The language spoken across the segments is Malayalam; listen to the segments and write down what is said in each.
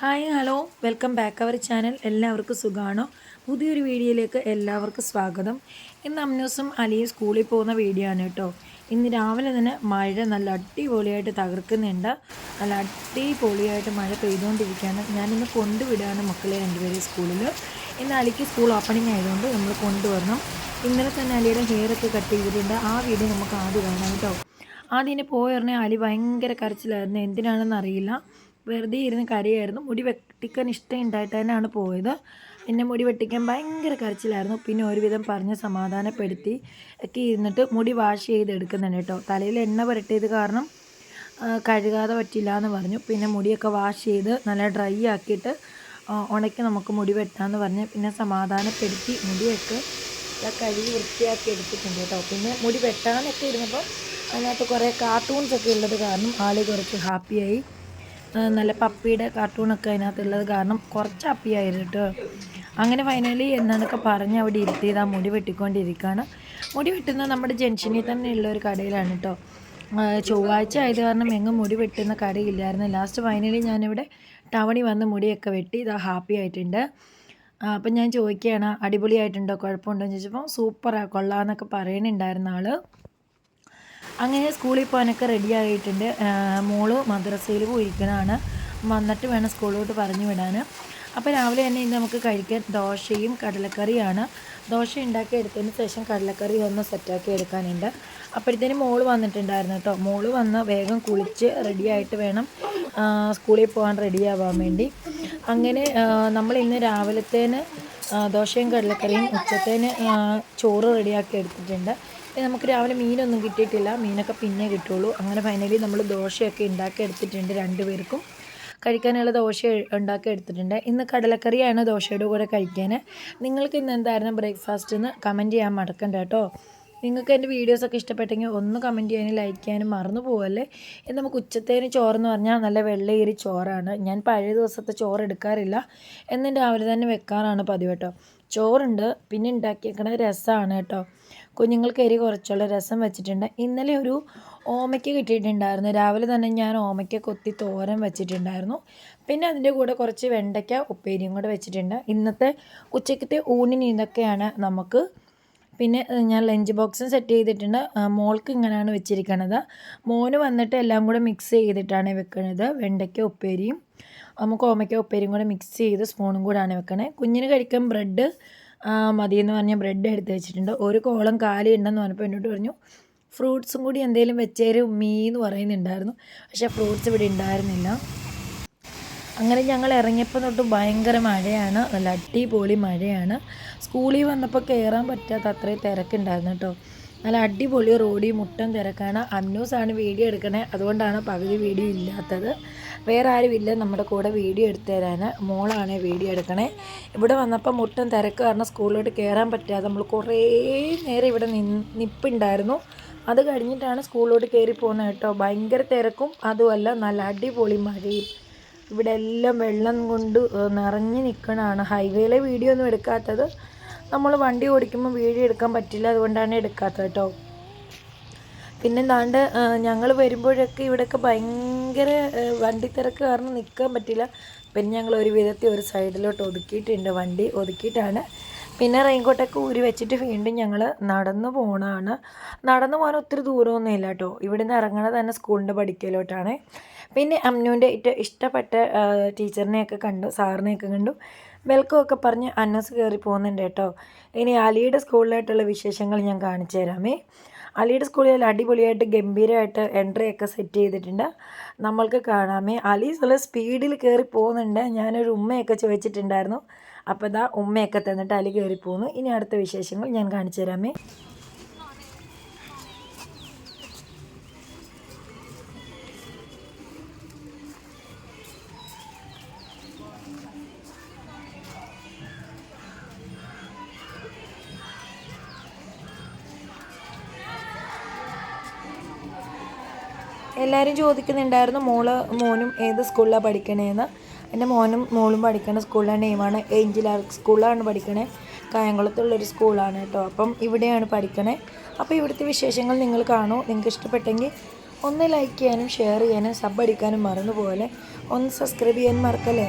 Hi hello. Welcome back our channel. എല്ലാവർക്കും സുഖമാണോ പുതിയൊരു വീഡിയോയിലേക്ക് എല്ലാവർക്കും സ്വാഗതം. ഇന്ന് അമ്നൂസും അലിയും സ്കൂളിൽ പോകുന്ന വീഡിയോ ആണ് കേട്ടോ. ഇന്ന് രാവിലെ തന്നെ മഴ നല്ല അടിപൊളിയായിട്ട് തകർക്കുന്നുണ്ട്. നല്ല അടിപൊളിയായിട്ട് മഴ പെയ്തുകൊണ്ടിരിക്കുകയാണ്. ഞാനിന്ന് കൊണ്ടുവിടുകയാണ് മക്കളെ രണ്ടുപേരെയും സ്കൂളിൽ. ഇന്ന് അലിക്ക് സ്കൂൾ ഓപ്പണിംഗ് ആയതുകൊണ്ട് നമ്മൾ കൊണ്ടുവരണം ഇന്നലെ തന്നെ അലിയുടെ ഹെയർ ഒക്കെ കട്ട് ചെയ്തിട്ടുണ്ട്. ആ വീഡിയോ നമുക്ക് ആദ്യം കാണാം കേട്ടോ. ആദ്യം പോയി അലി ഭയങ്കര കരച്ചിലായിരുന്നു. എന്തിനാണെന്ന് അറിയില്ല. വെറുതെ ഇരുന്ന് കരയായിരുന്നു. മുടി വെട്ടിക്കാൻ ഇഷ്ടം ഉണ്ടായിട്ട് തന്നെയാണ് പോയത്. പിന്നെ മുടി വെട്ടിക്കാൻ ഭയങ്കര കരച്ചിലായിരുന്നു. പിന്നെ ഒരുവിധം പറഞ്ഞ് സമാധാനപ്പെടുത്തി ഒക്കെ ഇരുന്നിട്ട് മുടി വാഷ് ചെയ്ത് എടുക്കുന്നുണ്ട് കേട്ടോ. തലയിൽ എണ്ണ പുരട്ടിയത് കാരണം കഴുകാതെ പറ്റില്ല എന്ന് പറഞ്ഞു. പിന്നെ മുടിയൊക്കെ വാഷ് ചെയ്ത് നല്ല ഡ്രൈ ആക്കിയിട്ട് ഉണക്കി നമുക്ക് മുടി വെട്ടാമെന്ന് പറഞ്ഞ് പിന്നെ സമാധാനപ്പെടുത്തി മുടിയൊക്കെ കഴുകി വൃത്തിയാക്കി എടുത്തിട്ടുണ്ട് കേട്ടോ. പിന്നെ മുടി വെട്ടാനൊക്കെ ഇരുന്നപ്പോൾ അതിനകത്ത് കുറേ കാർട്ടൂൺസ് ഒക്കെ ഉള്ളത് കാരണം ആൾ കുറച്ച് ഹാപ്പിയായി നല്ല പപ്പിയുടെ കാർട്ടൂണൊക്കെ അതിനകത്തുള്ളത് കാരണം കുറച്ച് അപ്പിയായിരുന്നു കേട്ടോ. അങ്ങനെ ഫൈനലി എന്നാന്നൊക്കെ പറഞ്ഞ് അവിടെ ഇരുത്തിയത് ആ മുടി വെട്ടിക്കൊണ്ടിരിക്കുകയാണ് മുടി വെട്ടുന്നത് നമ്മുടെ ജംഗ്ഷനിൽ തന്നെ ഉള്ള ഒരു കടയിലാണ് കേട്ടോ. ചൊവ്വാഴ്ച ആയത് കാരണം എങ്ങും മുടി വെട്ടുന്ന കടയില്ലായിരുന്നു. ലാസ്റ്റ് ഫൈനലി ഞാനിവിടെ ടൗണിൽ വന്ന് മുടിയൊക്കെ വെട്ടി ഇതാ ഹാപ്പി ആയിട്ടുണ്ട്. അപ്പം ഞാൻ ചോദിക്കുകയാണ് അടിപൊളിയായിട്ടുണ്ടോ? കുഴപ്പമുണ്ടോ എന്ന് ചോദിച്ചപ്പോൾ സൂപ്പറാണ് കൊള്ളാമെന്നൊക്കെ പറയുന്നുണ്ടായിരുന്ന ആൾ അങ്ങനെ സ്കൂളിൽ പോകാനൊക്കെ റെഡി ആയിട്ടുണ്ട്. മോൾ മദ്രസയിൽ പോയിരിക്കുന്നതാണ് വന്നിട്ട് വേണം സ്കൂളിലോട്ട് പറഞ്ഞു വിടാൻ. അപ്പോൾ രാവിലെ തന്നെ ഇന്ന് നമുക്ക് കഴിക്കാൻ ദോശയും കടലക്കറിയാണ്. ദോശ ഉണ്ടാക്കി എടുത്തതിന് ശേഷം കടലക്കറി ഒന്ന് സെറ്റാക്കി എടുക്കാനുണ്ട്. അപ്പോഴത്തേന് മോൾ വന്നിട്ടുണ്ടായിരുന്നു കേട്ടോ. മോൾ വന്ന് വേഗം കുളിച്ച് റെഡിയായിട്ട് വേണം സ്കൂളിൽ പോകാൻ റെഡിയാവാൻ വേണ്ടി. അങ്ങനെ നമ്മൾ ഇന്ന് രാവിലത്തേന് ദോശയും കടലക്കറിയും ഉച്ചത്തേന് ചോറ് റെഡിയാക്കി എടുത്തിട്ടുണ്ട്. നമുക്ക് രാവിലെ മീനൊന്നും കിട്ടിയിട്ടില്ല. മീനൊക്കെ പിന്നെ കിട്ടുള്ളൂ. അങ്ങനെ ഫൈനലി നമ്മൾ ദോശയൊക്കെ ഉണ്ടാക്കി എടുത്തിട്ടുണ്ട് രണ്ടുപേർക്കും കഴിക്കാനുള്ള ദോശ ഉണ്ടാക്കി എടുത്തിട്ടുണ്ട് ഇന്ന് കടലക്കറിയാണ് ദോശയുടെ കൂടെ കഴിക്കാൻ. നിങ്ങൾക്ക് ഇന്ന് എന്തായിരുന്നു ബ്രേക്ക്ഫാസ്റ്റ് എന്ന് കമന്റ് ചെയ്യാൻ മടക്കണ്ട കേട്ടോ. നിങ്ങൾക്ക് എന്റെ വീഡിയോസൊക്കെ ഇഷ്ടപ്പെട്ടെങ്കിൽ ഒന്ന് കമന്റ് ചെയ്യാനും ലൈക്ക് ചെയ്യാനും മറന്നു പോകല്ലേ ഇന്ന് നമുക്ക് ഉച്ചത്തേന് ചോറെന്ന് പറഞ്ഞാൽ നല്ല വെള്ളയേരി ചോറാണ്. ഞാൻ പഴയ ദിവസത്തെ ചോറ് എടുക്കാറില്ല. എന്നും രാവിലെ തന്നെ വെക്കാറാണ് പതിവ് കേട്ടോ. ചോറുണ്ട് പിന്നെ ഉണ്ടാക്കിയേക്കണ രസമാണ് കേട്ടോ. കുഞ്ഞുങ്ങൾക്ക് എരി കുറച്ചുള്ള രസം വെച്ചിട്ടുണ്ട്. ഇന്നലെ ഒരു ഓമയ്ക്ക് കിട്ടിയിട്ടുണ്ടായിരുന്നു. രാവിലെ തന്നെ ഞാൻ ഓമയ്ക്ക കൊത്തി തോരൻ വെച്ചിട്ടുണ്ടായിരുന്നു. പിന്നെ അതിന്റെ കൂടെ കുറച്ച് വെണ്ടയ്ക്ക ഉപ്പേരിയും കൂടെ വെച്ചിട്ടുണ്ട്. ഇന്നത്തെ ഉച്ചക്കത്തെ ഊണിന് ഇതൊക്കെയാണ് നമുക്ക്. പിന്നെ ഞാൻ ലഞ്ച് ബോക്സും സെറ്റ് ചെയ്തിട്ടുണ്ട്. മോൾക്ക് ഇങ്ങനെയാണ് വെച്ചിരിക്കുന്നത് മോന് വന്നിട്ട് എല്ലാം കൂടെ മിക്സ് ചെയ്തിട്ടാണ് വെക്കുന്നത് വെണ്ടയ്ക്ക ഉപ്പേരിയും നമുക്ക് ഓമയ്ക്ക ഉപ്പേരിയും കൂടെ മിക്സ് ചെയ്ത് സ്പൂണും കൂടാണ് വെക്കണേ. കുഞ്ഞിന് കഴിക്കാൻ ബ്രെഡ് എന്ന് പറഞ്ഞ ബ്രെഡ് എടുത്ത് വെച്ചിട്ടുണ്ട്. ഒരു കോളം കാലി ഉണ്ടെന്ന് പറഞ്ഞപ്പോൾ എന്നോട് പറഞ്ഞു ഫ്രൂട്ട്സും കൂടി എന്തെങ്കിലും വെച്ചേര് മീ എന്ന് പറയുന്നുണ്ടായിരുന്നു. പക്ഷേ ഫ്രൂട്ട്സ് ഇവിടെ ഉണ്ടായിരുന്നില്ല. അങ്ങനെ ഞങ്ങൾ ഇറങ്ങിയപ്പോൾ തൊട്ട് ഭയങ്കര മഴയാണ്. നല്ല അടിപൊളി മഴയാണ്. സ്കൂളിൽ വന്നപ്പോൾ കയറാൻ പറ്റാത്ത അത്രയും തിരക്കുണ്ടായിരുന്നു കേട്ടോ. നല്ല അടിപൊളി റോഡി മുട്ടം തിരക്കാണ്. അന്നൂസാണ് വീഡിയോ എടുക്കണേ. അതുകൊണ്ടാണ് പകുതി വീഡിയോ ഇല്ലാത്തത്. വേറെ ആരും ഇല്ല നമ്മുടെ കൂടെ വീഡിയോ എടുത്തു തരാൻ മോളാണ് വീഡിയോ എടുക്കണേ. ഇവിടെ വന്നപ്പോൾ മുട്ടം തിരക്ക് കാരണം സ്കൂളിലോട്ട് കയറാൻ പറ്റാതെ നമ്മൾ കുറേ നേരം ഇവിടെ നിപ്പുണ്ടായിരുന്നു. അത് കഴിഞ്ഞിട്ടാണ് സ്കൂളിലോട്ട് കയറി പോകുന്നത് കേട്ടോ. ഭയങ്കര തിരക്കും. അതുമല്ല നല്ല അടിപൊളി മഴയും. ഇവിടെ എല്ലാം വെള്ളം കൊണ്ട് നിറഞ്ഞു നിൽക്കണതാണ് ഹൈവേയിലെ വീഡിയോ ഒന്നും എടുക്കാത്തത്. നമ്മൾ വണ്ടി ഓടിക്കുമ്പോൾ വീഡിയോ എടുക്കാൻ പറ്റില്ല അതുകൊണ്ടാണ് എടുക്കാത്തത് കേട്ടോ. പിന്നെ എന്താണ്ട് ഞങ്ങൾ വരുമ്പോഴൊക്കെ ഇവിടെയൊക്കെ ഭയങ്കര വണ്ടി തിരക്ക് കാരണം നിൽക്കാൻ പറ്റില്ല. പിന്നെ ഞങ്ങൾ ഒരു വിധത്തിൽ ഒരു സൈഡിലോട്ട് ഒതുക്കിയിട്ടുണ്ട് വണ്ടി ഒതുക്കിയിട്ടാണ്. പിന്നെ റെയിൻകോട്ടൊക്കെ ഊരി വെച്ചിട്ട് വീണ്ടും ഞങ്ങൾ നടന്നു പോകണമാണ് നടന്നു പോകാൻ ഒത്തിരി ദൂരമൊന്നുമില്ല കേട്ടോ. ഇവിടെ നിന്ന് ഇറങ്ങണത് തന്നെ സ്കൂളിന്റെ പഠിക്കലോട്ടാണ് പിന്നെ അമ്നുവിന്റെ ഏറ്റവും ഇഷ്ടപ്പെട്ട ടീച്ചറിനെയൊക്കെ കണ്ടു സാറിനെയൊക്കെ കണ്ടു. വെൽക്കമൊക്കെ പറഞ്ഞ് അന്നസ് കയറി പോകുന്നുണ്ട് കേട്ടോ. ഇനി അലിയുടെ സ്കൂളിലായിട്ടുള്ള വിശേഷങ്ങൾ ഞാൻ കാണിച്ചു തരാമേ. അലിയുടെ സ്കൂളിൽ അടിപൊളിയായിട്ട് ഗംഭീരമായിട്ട് എൻട്രി ഒക്കെ സെറ്റ് ചെയ്തിട്ടുണ്ട്. നമ്മൾക്ക് കാണാമേ. അലി നല്ല സ്പീഡിൽ കയറി പോകുന്നുണ്ട്. ഞാനൊരു ഉമ്മയൊക്കെ ചോദിച്ചിട്ടുണ്ടായിരുന്നു. അപ്പോൾ ഇതാ ഉമ്മയൊക്കെ തന്നിട്ട് അലി കയറി പോകുന്നു. ഇനി അടുത്ത വിശേഷങ്ങൾ ഞാൻ കാണിച്ചു തരാമേ. എല്ലാവരും ചോദിക്കുന്നുണ്ടായിരുന്നു മോൾ മോനും ഏത് സ്കൂളിലാണ് പഠിക്കണേന്ന്. എന്റെ മോനും മോളും പഠിക്കുന്ന സ്കൂളിലെ നെയിമാണ് ഏഞ്ചൽ ആർക്ക് സ്കൂളിലാണ് പഠിക്കണേ. കായംകുളത്തുള്ളൊരു സ്കൂളാണ് കേട്ടോ. അപ്പം ഇവിടെയാണ് പഠിക്കണേ. അപ്പോൾ ഇവിടുത്തെ വിശേഷങ്ങൾ നിങ്ങൾ കാണൂ. നിങ്ങൾക്ക് ഇഷ്ടപ്പെട്ടെങ്കിൽ ഒന്ന് ലൈക്ക് ചെയ്യാനും ഷെയർ ചെയ്യാനും സബ് അടിക്കാനും മറന്നു പോലെ ഒന്ന് സബ്സ്ക്രൈബ് ചെയ്യാൻ മറക്കല്ലേ?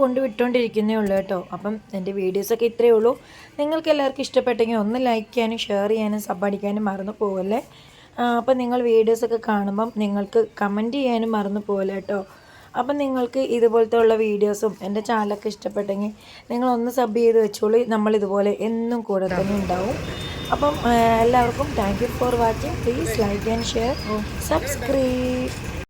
കൊണ്ട് വിട്ടുകൊണ്ടിരിക്കുന്നേ ഉള്ളൂ കേട്ടോ. അപ്പം എന്റെ വീഡിയോസൊക്കെ ഇത്രയേ ഉള്ളൂ. നിങ്ങൾക്ക് എല്ലാവർക്കും ഇഷ്ടപ്പെട്ടെങ്കിൽ ഒന്ന് ലൈക്ക് ചെയ്യാനും ഷെയർ ചെയ്യാനും സബ് അടിക്കാനും മറന്നു പോകല്ലേ അപ്പം നിങ്ങൾ വീഡിയോസൊക്കെ കാണുമ്പം നിങ്ങൾക്ക് കമന്റ് ചെയ്യാനും മറന്നു പോകല്ലേ കേട്ടോ. അപ്പം നിങ്ങൾക്ക് ഇതുപോലത്തെ ഉള്ള വീഡിയോസും എന്റെ ചാനലൊക്കെ ഇഷ്ടപ്പെട്ടെങ്കിൽ നിങ്ങളൊന്ന് സബ് ചെയ്ത് വെച്ചോളൂ. നമ്മളിതുപോലെ എന്നും കൂടെ തന്നെ ഉണ്ടാവും. അപ്പം എല്ലാവർക്കും thank you for watching please like and share subscribe